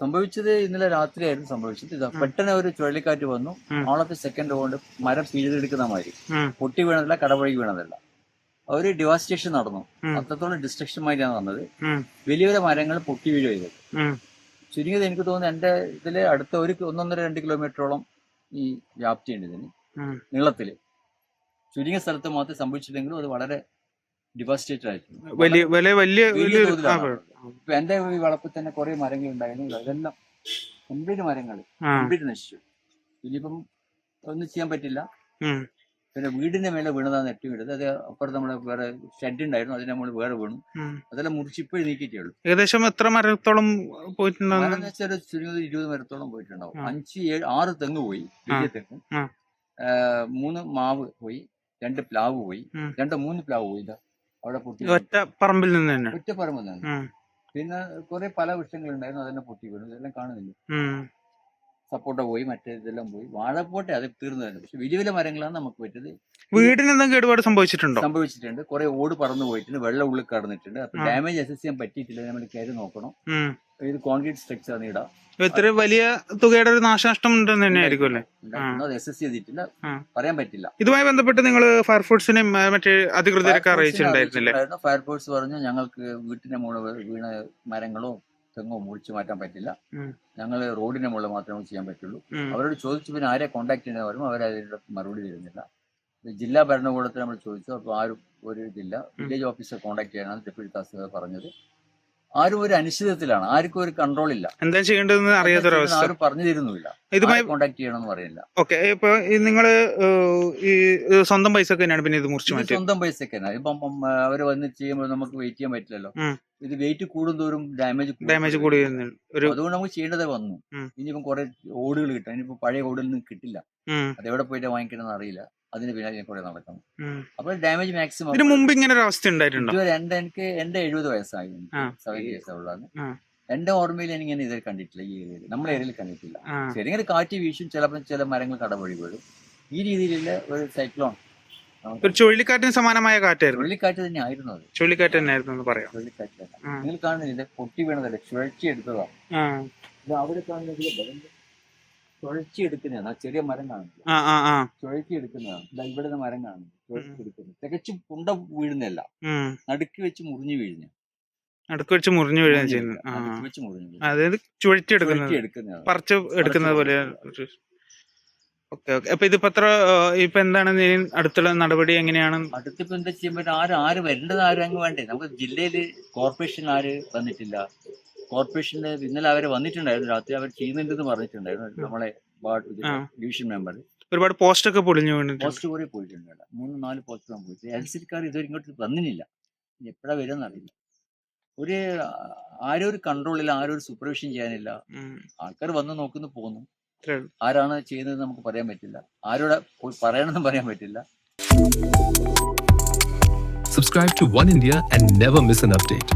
സംഭവിച്ചത് ഇന്നലെ രാത്രിയായിരുന്നു സംഭവിച്ചത്. ഇത് പെട്ടെന്ന് ഒരു ചുഴലിക്കാറ്റ് വന്നു. ഉം. ഓണത്തെ സെക്കൻഡ് കൊണ്ട് മരം പിഴുതെടുക്കുന്ന മാതിരി. പൊട്ടി വീണതല്ല കടപഴകി വീണതല്ല. ഒരു ഡിവാസ്റ്റേഷൻ നടന്നു. അത്രത്തോളം ഡിസ്ട്രക്ഷൻ മാതിരിയാണ് വന്നത് വലിയ വലിയ മരങ്ങൾ പൊട്ടി വീഴുക ചെയ്തത്. ചുരുങ്ങിയത് എനിക്ക് തോന്നുന്നു എന്റെ ഇതിൽ അടുത്ത ഒരു ഒന്നൊന്നര രണ്ട് കിലോമീറ്ററോളം ഈ വ്യാപ്തിയുണ്ട് ഇതിന്. നീളത്തിൽ. ചുരുങ്ങിയ സ്ഥലത്ത് മാത്രമേ സംഭവിച്ചിട്ടുണ്ടെങ്കിലും അത് വളരെ ഡിവാസ്റ്റേറ്റഡ് ആയിരുന്നു. വലിയ വലിയ വലിയ ഇപ്പൊ എന്റെ ഈ വളപ്പിൽ തന്നെ കുറെ മരങ്ങൾ ഉണ്ടായിരുന്നു. ഇതെല്ലാം കംപ്ലീറ്റ് മരങ്ങൾ കംപ്ലീറ്റ് നശിച്ചു. ഇനിയിപ്പം ഒന്നും ചെയ്യാൻ പറ്റില്ല. പിന്നെ വീടിന്റെ മേലെ വീണതാണ് ഏറ്റവും വലുത്. അത് അപ്പുറത്ത് നമ്മുടെ വേറെ ഷെഡ് ഉണ്ടായിരുന്നു. അതിന് നമ്മൾ വേറെ വീണു. അതെല്ലാം മുറിച്ച് ഇപ്പോഴും നീക്കിയിട്ടേ ഉള്ളൂ. ഏകദേശം എത്ര മരത്തോളം മരം പോയിട്ടുണ്ടാവും ചുരുങ്ങിയത് ഇരുപത് മരത്തോളം പോയിട്ടുണ്ടാവും. അഞ്ച് ഏഴ് ആറ് തെങ്ങ് പോയി. വലിയ തെങ്ങ്. മൂന്ന് മാവ് പോയി. രണ്ട് പ്ലാവ് പോയി. രണ്ട് മൂന്ന് പ്ലാവ് പോയി ഇതാ. അവിടെ പൊട്ടി ഒറ്റ പറമ്പിൽ നിന്ന് ഒറ്റ പറമ്പിൽ തന്നെ ഉം. പിന്നെ കുറെ പല വൃക്ഷങ്ങളുണ്ടായിരുന്നു അതെല്ലാം പൊട്ടി വീണു ഇതെല്ലാം കാണുന്നില്ല? ഉം. സപ്പോട്ട പോയി മറ്റേ ഇതെല്ലാം പോയി. വാഴപ്പോട്ടെ അത് തീർന്നു തന്നെ പക്ഷെ വലിയ വലിയ മരങ്ങളാണ് നമുക്ക് പറ്റിയത്. വീടിന് എന്തെങ്കിലും കേടുപാട് സംഭവിച്ചിട്ടുണ്ടോ? സംഭവിച്ചിട്ടുണ്ട്. കുറെ ഓട് പറന്നു പോയിട്ടുണ്ട് വെള്ളം ഉള്ളിൽ കടന്നിട്ടുണ്ട്. അപ്പൊ ഡാമേജ് അസസ് ചെയ്യാൻ പറ്റിയിട്ടില്ല നമ്മൾ കയറി നോക്കണം. ഇത് കോൺക്രീറ്റ് സ്ട്രക്ചർ ആണ് ഇടാം. ഇത്ര വലിയ തുകയുടെ ഒരു നാശനഷ്ടം ഉണ്ടെന്ന് തന്നെ ആയിരിക്കും അല്ലേ. അസസ് ചെയ്തിട്ടില്ല. പറയാൻ പറ്റില്ല. ഇതുമായി ബന്ധപ്പെട്ട് നിങ്ങൾ ഫയർഫോഴ്സിനെ മറ്റേ അധികൃതരൊക്കെ അറിയിച്ചിട്ടുണ്ടായിരുന്നില്ലേ? ഫയർഫോഴ്സ് പറഞ്ഞു ഞങ്ങൾക്ക് വീട്ടിന്റെ മുകളിൽ വീണ മരങ്ങളോ തെങ്ങോ മുറിച്ചു മാറ്റാൻ പറ്റില്ല. ഞങ്ങൾ റോഡിന്റെ മുകളിൽ മാത്രമേ ചെയ്യാൻ പറ്റുള്ളൂ. അവരോട് ചോദിച്ചു പിന്നെ ആരെ കോണ്ടാക്ട് ചെയ്യുന്ന പറയുമ്പോൾ അവരതിനോട് മറുപടി തരുന്നില്ല. ജില്ലാ ഭരണകൂടത്തിൽ നമ്മൾ ചോദിച്ചു അപ്പോൾ ആരും ഒരു ഇതില്ല. വില്ലേജ് ഓഫീസർ കോണ്ടാക്ട് ചെയ്യാനാണ് ഡെപ്യൂട്ടി തഹസിൽദാർ പറഞ്ഞത്. ആരും ഒരു അനിശ്ചിതത്തിലാണ്. ആർക്കും ഒരു കൺട്രോൾ ഇല്ല. എന്താ ചെയ്യേണ്ടതെന്ന് അറിയാത്തൊരവസ്ഥ ആരും പറഞ്ഞു തരുന്നില്ല ഇതുമായി കോൺടാക്ട് ചെയ്യണമെന്ന് പറയില്ല. ഓക്കെ ഇപ്പൊ നിങ്ങൾ ഈ സ്വന്തം പൈസ തന്നെയാണ് പിന്നെ ഇത് മുറിച്ചു മാറ്റി സ്വന്തം പൈസ തന്നെ. ഇപ്പം അവർ വന്ന് ചെയ്യുമ്പോൾ നമുക്ക് വെയിറ്റ് ചെയ്യാൻ പറ്റില്ലല്ലോ. ഇത് വെയിറ്റ് കൂടുന്തോറും ഡാമേജ് ഡാമേജ് കൂടി അതുകൊണ്ട് നമുക്ക് ചെയ്യേണ്ടത് വന്നു. ഇനിയിപ്പം കുറെ ഓടുകൾ കിട്ടാം. ഇനിയിപ്പോ പഴയ ഓടുകളിൽ നിന്ന് കിട്ടില്ല അതെവിടെ പോയിട്ട് വാങ്ങിക്കണമെന്ന് അറിയില്ല. അതിന് പിന്നാലെ കൂടെ നടക്കണം. അപ്പോൾ ഡാമേജ് മാക്സിമം ഇതിനു മുമ്പ് ഇങ്ങനെ ഒരു അവസ്ഥ ഉണ്ടായിട്ടുണ്ടോ? ഇതുവരെ എന്റെ എനിക്ക് എന്റെ എഴുപത് വയസ്സായിരുന്നു. സെവന്റി ഇയേഴ്സ് ഉള്ളതാണ് എന്റെ ഓർമ്മയിൽ എനിക്ക് ഇങ്ങനെ ഇത് കണ്ടിട്ടില്ല ഈ ഏരിയയിൽ. നമ്മുടെ ഏരിയയിൽ കണ്ടിട്ടില്ല. ശരി ചെറിയ കാറ്റ് വീശും ചിലപ്പോൾ ചില മരങ്ങൾ കടവഴി വീഴും. ഈ രീതിയിലുള്ള ഒരു സൈക്ലോൺ ഒരു ചുഴലിക്കാറ്റിന് സമാനമായ കാറ്റായിരുന്നു. ചുഴലിക്കാറ്റ് തന്നെ ആയിരുന്നു അത്. ചുഴലിക്കാറ്റ് തന്നെയായിരുന്നു എന്ന് പറയാം. ചുഴലിക്കാറ്റ് നിങ്ങൾ കാണുന്നില്ല പൊട്ടി വീണതല്ലേ? ചുഴറ്റി എടുത്തതാണ് അവർ ഇത് അവിടെ കാണുന്നത് ചുഴറ്റി എടുക്കുന്നതാണ് ആ ചെറിയ മരം കാണുന്നത് ആ ആ ആ. ചുഴറ്റി എടുക്കുന്നതാണ് ഇവിടെ ഇവിടുന്ന് മരം കാണുന്നത് ചുഴറ്റി എടുക്കുന്നത് തികച്ചും പുണ്ട വീഴുന്നതല്ല. ഉം. നടുക്ക് വെച്ച് മുറിഞ്ഞു വീഴുന്ന. അടുക്ക് വെച്ച് മുറിഞ്ഞു വീഴുകയും ചെയ്യുന്നു ആ. നടുക്ക് വെച്ച് മുറിഞ്ഞു വീഴുന്നത്. അതായത് ചുഴറ്റി എടുക്കുന്നത് ചുഴറ്റി എടുക്കുന്നതാണ് പറിച്ച് എടുക്കുന്നത് പോലെ. Okay okay. അപ്പൊ ഇതിപ്പോ എത്ര ഏഹ്, ഇപ്പൊ എന്താണ് ഇനി അടുത്തുള്ള നടപടി എങ്ങനെയാണ്? അടുത്തിപ്പോ എന്താ ചെയ്യാൻ പറ്റും? ആര് ആര് വരേണ്ടത് ആരും അങ്ങ് വേണ്ടേ? നമുക്ക് ജില്ലയിൽ കോർപ്പറേഷൻ ആര് വന്നിട്ടില്ല. കോർപ്പറേഷന് ഇന്നലെ അവർ വന്നിട്ടുണ്ടായിരുന്നു. രാത്രി അവർ ചെയ്യുന്നുണ്ടെന്ന് പറഞ്ഞിട്ടുണ്ടായിരുന്നു. നമ്മളെ വാർഡ്. ഡിവിഷൻ മെമ്പർ ഒരുപാട് പോസ്റ്റ് ഒക്കെ പൊളിഞ്ഞു പോസ്റ്റ് കുറെ പോയിട്ടുണ്ട് മൂന്ന് നാല് പോസ്റ്റ് പോയിട്ട് എൽ സിക്കാർ ഇതുവരെ ഇങ്ങോട്ട് വന്നില്ല. ഇനി എപ്പോഴാ വരുമെന്ന് അറിയില്ല. ഒരു ആരും ഒരു കൺട്രോളില്ല ആരും ഒരു സൂപ്പർവിഷൻ ചെയ്യാനില്ല. ആൾക്കാർ വന്ന് നോക്കുന്നു പോകുന്നു ആരാണ് ചെയ്യുന്നത് നമുക്ക് പറയാൻ പറ്റില്ല. ആരോടെ പോയി പറയണമെന്നും പറയാൻ പറ്റില്ല. Subscribe to One India and never miss an update.